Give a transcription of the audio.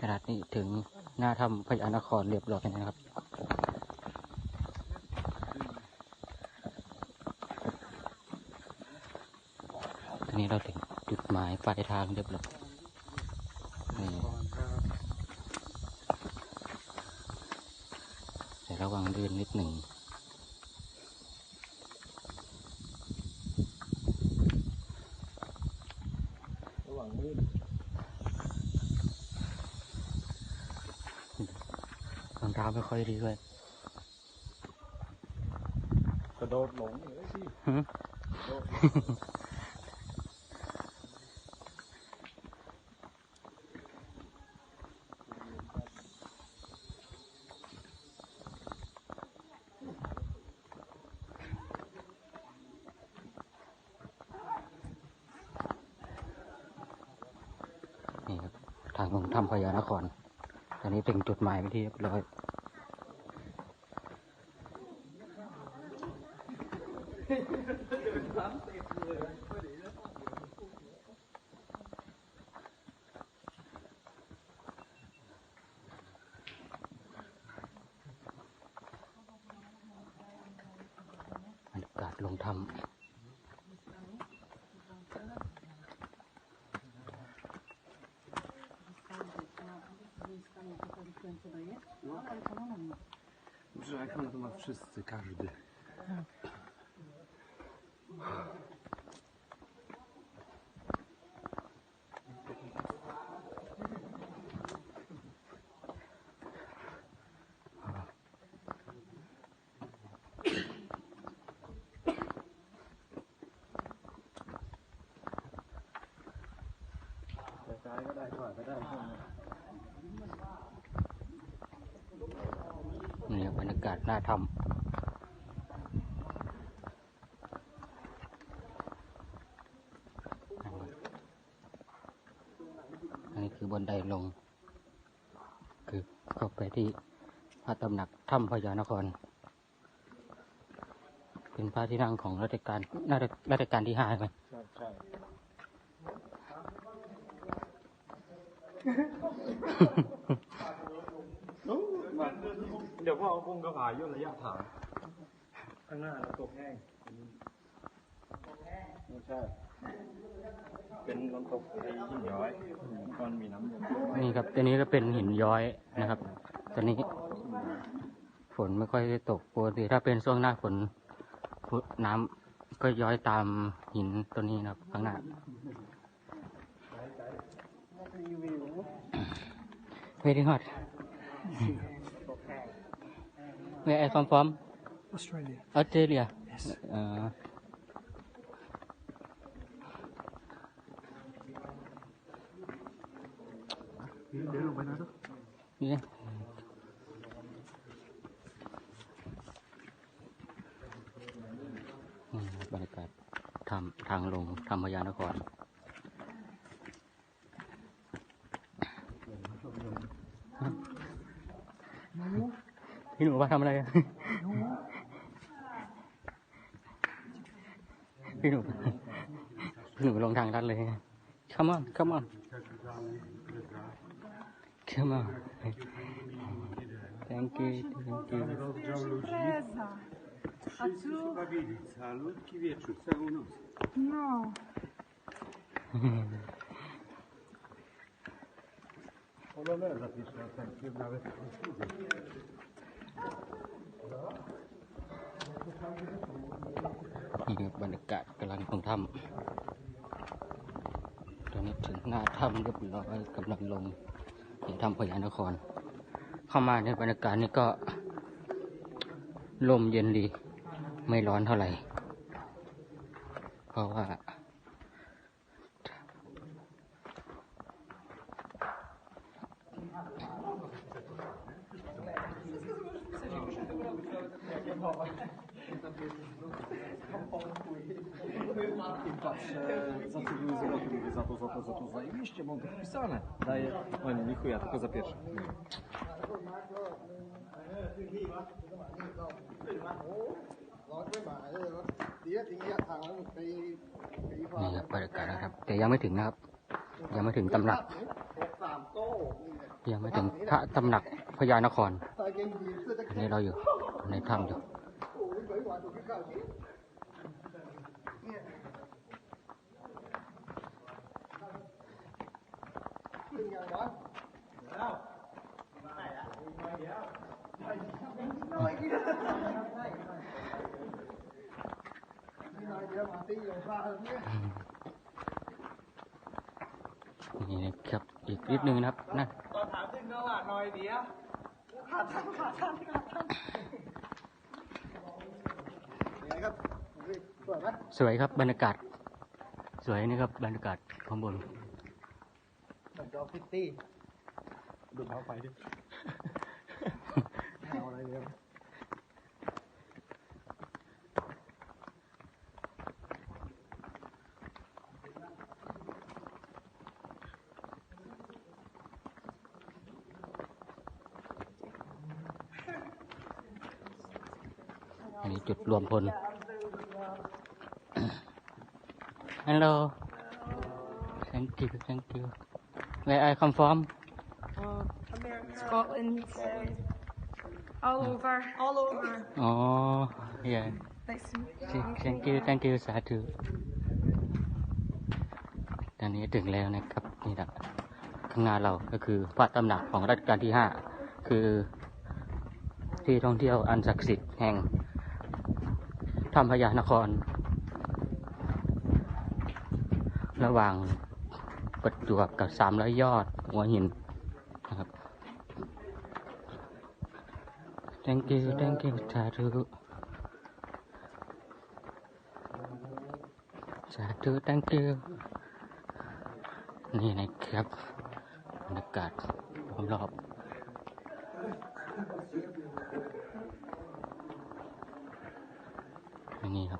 ขนาดนี้ถึงหน้าถ้ำพญานครเรียบร้อยนะครับตอนนี้เราถึงจุดหมายปลายทางเรียบร้อยแต่ระวังลื่นนิดหนึ่งระหว่างมืด รองเท้า ไม่ค่อยดีด้วยกระโดดหลงเลยสิหึกระโดดหลงนี่ครับทางลงถ้ำพญานครตอนนี้ถึงจุดหมายไปนที่เรียบร้อย บรรยากาศลงถ้ำ Że na to ma wszyscy, każdy. ซ้ายก็ได้ขวาก็ได้นี่ครับรรยากาศน่าทำอันนี้ คือบันไดลง คือเข้าไปที่พระตำหนักถ้ำพญานคร เป็นพระที่นั่งของรัชกาลน่าจะรัชกาลที่ห้าไหมใช่ใช่เดี๋ยวพ่อเอาพุงกระผายย่นระยะถางข้างหน้าเราตกแห้ง ไม่ใช่ เป็นน้ำตกไอ้หินย้อยก้อนมีน้ำเย็นนี่ครับตัวนี้ก็เป็นหินย้อยนะครับตัวนี้ฝนไม่ค่อยได้ตกปกติถ้าเป็นช่วงหน้าฝนฝนน้ำก็ย้อยตามหินตัวนี้นะครับข้างหน้า Very hot Where are you come from Australia Australia uh, เดินลงไปนะทุกนี่บรรยากาศทำทางลงธรรมยานครพี่หนูมาทำอะไรพี่หนูพี่หนูลงทางลัดเลย come on come on come on thank you thank you Rozdział ludzi. Impreza. A Wszyscy tu? się bawili. Calutki wieczór, całą noc. No. Poloneza pierwszy raz tam nawet นี่ครับบรรยากาศกำลังลงถ้ำตอนนี้ถึงหน้าถ้ำเรียบร้อยกำลังลง ที่ถ้ำพญานคร เข้ามาในบรรยากาศนี้ก็ลมเย็นดี ไม่ร้อนเท่าไหร่ เพราะว่า tym patrzę, zasługuje za rok, mówię za to, za to, za to, zajebiście, mam to wpisane. Daję, o nie, nie chuja, tylko za pierwsze. นี่ครับเปิดกันนะครับ แต่ยังไม่ถึงนะครับ ยังไม่ถึงตำหนัก ยังไม่ถึงพระตำหนักพญานครอันนี้เราอยู่ในถ้ำอยู่ นี่นะครับอีกนิดนึงนะครับนั่นตอนถามถึงแล้วอะหน่อยเดียวขาดทันขาดทันขาดทันยังไงครับสวยไหมสวยครับบรรยากาศ สวยนี่ครับบรรยากาศข้างบนเหมือนจอฟิตตี้ดูเท้าไฟดิ เอาอะไรเนี่ย อันนี้จุดรวมพล Hello Thank you Thank you Where I come from Scotland. All over. All over. อ๋อ yeah Nice to meet you. Thank you Thank you สาธุตอนนี้ถึงแล้วนะครับ นี่แหละข้างหน้าเราก็คือพระตำหนักของรัชกาลที่ห้าคือที่ท่องเที่ยวอันศักดิ์สิทธิ์แห่ง ถ้ำพญานคร ระหว่างประจวบกับสามร้อยยอด หัวหินนะครับ thank you thank you สาธุสาธุ thank you นี่นะครับบรรยากาศรอบๆ นี่ครับ